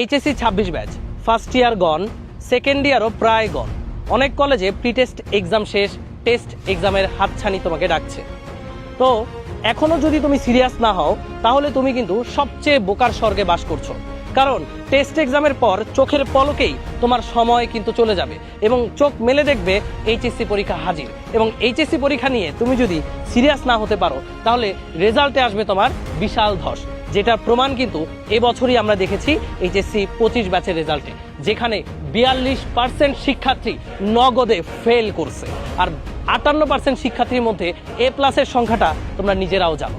HSC ছাব্বিশ batch first year gone second ইয়ারও প্রায় gone অনেক কলেজে প্রি টেস্ট এক্সাম শেষ টেস্ট এক্সামের হাতছানি তোমাকে ডাকছে। তো, এখনও যদি তুমি সিরিয়াস না হও, তাহলে তুমি কিন্তু সবচেয়ে বোকার স্বর্গে বাস করছ। কারণ টেস্ট এক্সামের পর চোখের পলকেই তোমার সময় কিন্তু চলে যাবে এবং চোখ মেলে দেখবে এইচএসসি পরীক্ষা হাজির। এবং এইচএসসি পরীক্ষা নিয়ে তুমি যদি সিরিয়াস না হতে পারো, তাহলে রেজাল্টে আসবে তোমার বিশাল ধস। যেটার প্রমাণ কিন্তু এবছরই আমরা দেখেছি এইচএসসি পঁচিশ ব্যাচের রেজাল্টে, যেখানে বিয়াল্লিশ পার্সেন্ট শিক্ষার্থী নগদে ফেল করছে। আর আটান্ন পার্সেন্ট শিক্ষার্থীর মধ্যে এ প্লাসের সংখ্যাটা তোমরা নিজেরাও জানো।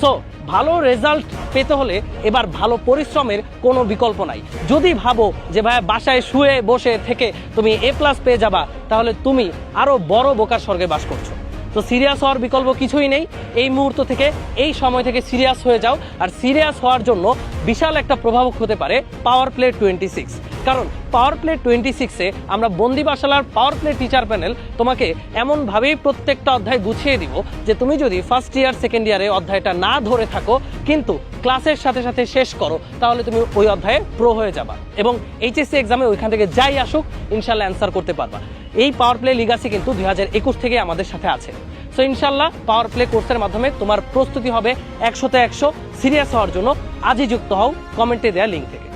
সো ভালো রেজাল্ট পেতে হলে এবার ভালো পরিশ্রমের কোনো বিকল্প নাই। যদি ভাবো যে ভাই বাসায় শুয়ে বসে থেকে তুমি এ প্লাস পেয়ে যাবা, তাহলে তুমি আরও বড় বোকার স্বর্গে বাস করছ। তো সিরিয়াস হওয়ার বিকল্প কিছুই নেই। এই মুহূর্ত থেকে, এই সময় থেকে সিরিয়াস হয়ে যাও। আর সিরিয়াস হওয়ার জন্য বিশাল একটা প্রভাবক হতে পারে পাওয়ার প্লে টোয়েন্টি সিক্স কারণ পাওয়ার প্লে টোয়েন্টি সিক্সে আমরা বন্দি বাসালার পাওয়ার প্লে টিচার প্যানেল তোমাকে এমনভাবেই প্রত্যেকটা অধ্যায় গুছিয়ে দিব যে তুমি যদি ফার্স্ট ইয়ার সেকেন্ড ইয়ারে অধ্যায়টা না ধরে থাকো, কিন্তু ক্লাসের সাথে সাথে শেষ করো, তাহলে তুমি ওই অধ্যায়ে প্রো হয়ে যাবা। এবং এইচএসসি এক্সামে ওইখান থেকে যাই আসুক, ইনশাল্লাহ অ্যান্সার করতে পারবা। এই পাওয়ার প্লে লিগাসি কিন্তু দুই হাজার একুশ থেকে আমাদের সাথে আছে। সো ইনশাল্লাহ পাওয়ার প্লে কোর্সের মাধ্যমে তোমার প্রস্তুতি হবে একশোতে একশো সিরিয়াস হওয়ার জন্য। আজই যুক্ত হও কমেন্টে দেওয়া লিঙ্ক থেকে।